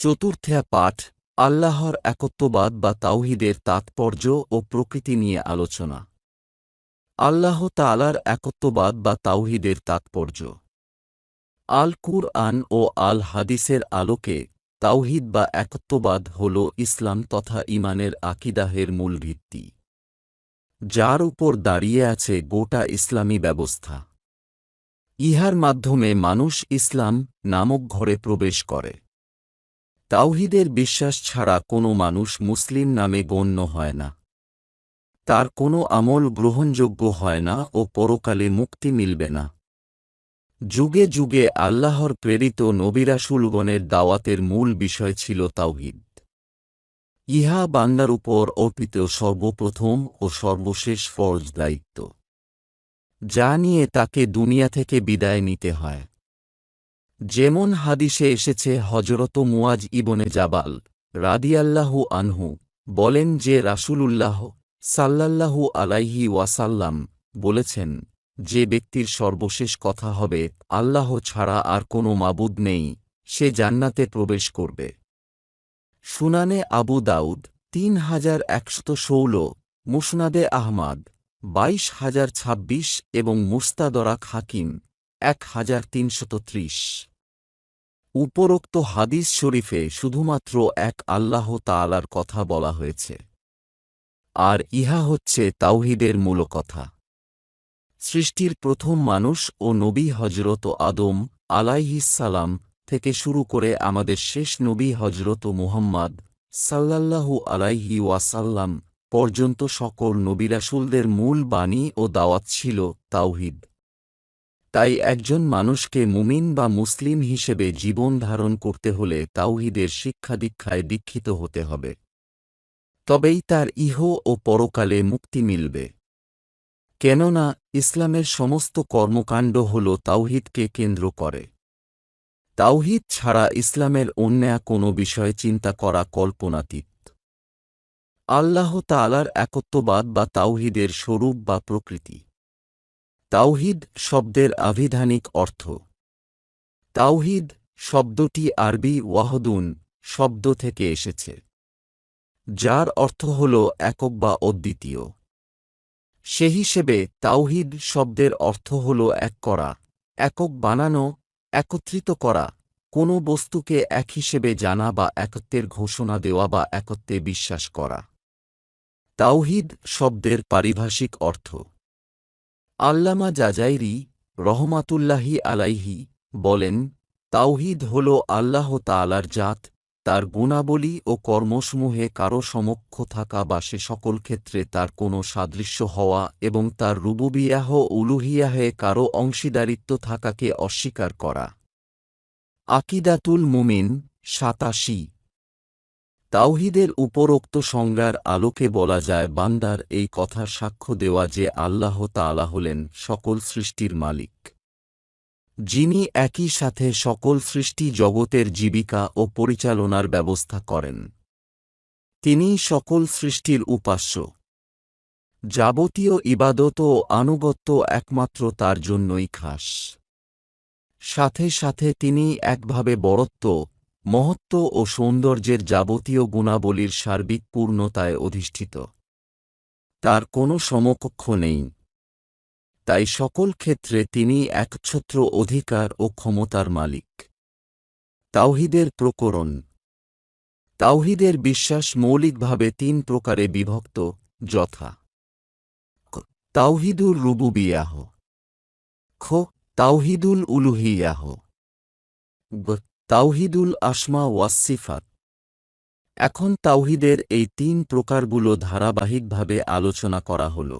চতুর্থা পাঠ, আল্লাহর একত্ববাদ বা তাওহিদের তাৎপর্য ও প্রকৃতি নিয়ে আলোচনা। আল্লাহ তালার একত্ববাদ বা তাওহিদের তাৎপর্য। আল কুরআন ও আল হাদিসের আলোকে তাওহিদ বা একত্ববাদ হল ইসলাম তথা ইমানের আকিদাহের মূল ভিত্তি, যার উপর দাঁড়িয়ে আছে গোটা ইসলামী ব্যবস্থা। ইহার মাধ্যমে মানুষ ইসলাম নামক ঘরে প্রবেশ করে। তাওহিদের বিশ্বাস ছাড়া কোনো মানুষ মুসলিম নামে গণ্য হয় না। তার কোনো আমল গ্রহণযোগ্য হয় না ও পরকালে মুক্তি মিলবে না। যুগে যুগে আল্লাহর প্রেরিত নবিরাসুলগণের দাওয়াতের মূল বিষয় ছিল তাওহিদ। ইহা বান্দার উপর অর্পিত সর্বপ্রথম ও সর্বশেষ ফরজ দায়িত্ব। যা নিয়ে তাকে দুনিয়া থেকে বিদায় নিতে হয়। যেমন হাদিসে এসেছে হজরত মুয়াজ ইবনে জাবাল রাদিয়াল্লাহু আনহু বলেন যে রাসূলুল্লাহ সাল্লাল্লাহু আলাইহি ওয়াসাল্লাম বলেছেন, যে ব্যক্তির সর্বশেষ কথা হবে, আল্লাহ ছাড়া আর কোনো মাবুদ নেই, সে জান্নাতে প্রবেশ করবে। সুনানে আবু দাউদ তিন হাজার একশত ষোল, মুসনাদে আহমাদ বাইশ হাজার ছাব্বিশ এবং মুস্তাদরাক হাকিম এক হাজার তিনশত ত্রিশ। উপরোক্ত হাদিস শরীফে শুধুমাত্র এক আল্লাহ তালার কথা বলা হয়েছে। আর ইহা হচ্ছে তাওহিদের মূল কথা। সৃষ্টির প্রথম মানুষ ও নবী হজরত আদম আলাইহিসালাম থেকে শুরু করে আমাদের শেষ নবী হজরত মুহাম্মদ সাল্লাল্লাহু আলাইহি ওয়াসাল্লাম পর্যন্ত সকল নবিরাসুলদের মূল বাণী ও দাওয়াত ছিল তাওহিদ। তাই একজন মানুষকে মুমিন বা মুসলিম হিসেবে জীবন ধারণ করতে হলে তাওহিদের শিক্ষা দীক্ষায় দীক্ষিত হতে হবে। তবেই তার ইহ ও পরকালে মুক্তি মিলবে। কেননা, ইসলামের সমস্ত কর্মকাণ্ড হল তাওহিদকে কেন্দ্র করে। তাওহিদ ছাড়া ইসলামের অন্য কোনো বিষয়ে চিন্তা করা কল্পনাতীত। আল্লাহ তালার একত্ববাদ বা তাওহিদের স্বরূপ বা প্রকৃতি। তাওহিদ শব্দের আভিধানিক অর্থ। তাওহিদ শব্দটি আরবি ওয়াহদুন শব্দ থেকে এসেছে, যার অর্থ হল একক বা অদ্বিতীয়। সে হিসেবে তাওহিদ শব্দের অর্থ হল এক করা, একক বানানো, একত্রিত করা, কোনো বস্তুকে এক হিসেবে জানা বা একত্বের ঘোষণা দেওয়া বা একত্বে বিশ্বাস করা। তাওহিদ শব্দের পারিভাষিক অর্থ। আল্লামা জাজাইরি রহমাতুল্লাহি আলাইহি বলেন, তাওহিদ হল আল্লাহ তালার জাত, তার গুণাবলী ও কর্মসমূহে কারও সমক্ষ থাকা বা সে সকল ক্ষেত্রে তার কোনো সাদৃশ্য হওয়া এবং তার রুবুবিয়াহ উলুহিয়াহে কারও অংশীদারিত্ব থাকাকে অস্বীকার করা। আকিদাতুল মুমিন সাতাশি তাওহিদের উপরোক্ত সংজ্ঞার আলোকে বলা যায়, বান্দার এই কথার সাক্ষ্য দেওয়া যে আল্লাহ তালা হলেন সকল সৃষ্টির মালিক। যিনি একই সাথে সকল সৃষ্টি জগতের জীবিকা ও পরিচালনার ব্যবস্থা করেন। তিনি সকল সৃষ্টির উপাস্য। যাবতীয় ইবাদত ও আনুগত্য একমাত্র তার জন্যই খাস। সাথে সাথে তিনি একভাবে বরত্ব মহত্ব ও সৌন্দর্যের যাবতীয় গুণাবলীর সার্বিক পূর্ণতায় অধিষ্ঠিত। তার কোনো সমকক্ষ নেই। তাই সকল ক্ষেত্রে তিনি একছত্র অধিকার ও ক্ষমতার মালিক। তাওহিদের প্রকরণ। তাওহিদের বিশ্বাস মৌলিকভাবে তিন প্রকারে বিভক্ত, যথা তাওহিদুল রুবুবিয়াহ, খ, তাওহিদুল উলুহিয়াহ তাওহিদুল আসমা ওয়াসিফাত এখন তাওহিদের এই তিন প্রকারগুলো ধারাবাহিকভাবে আলোচনা করা হল।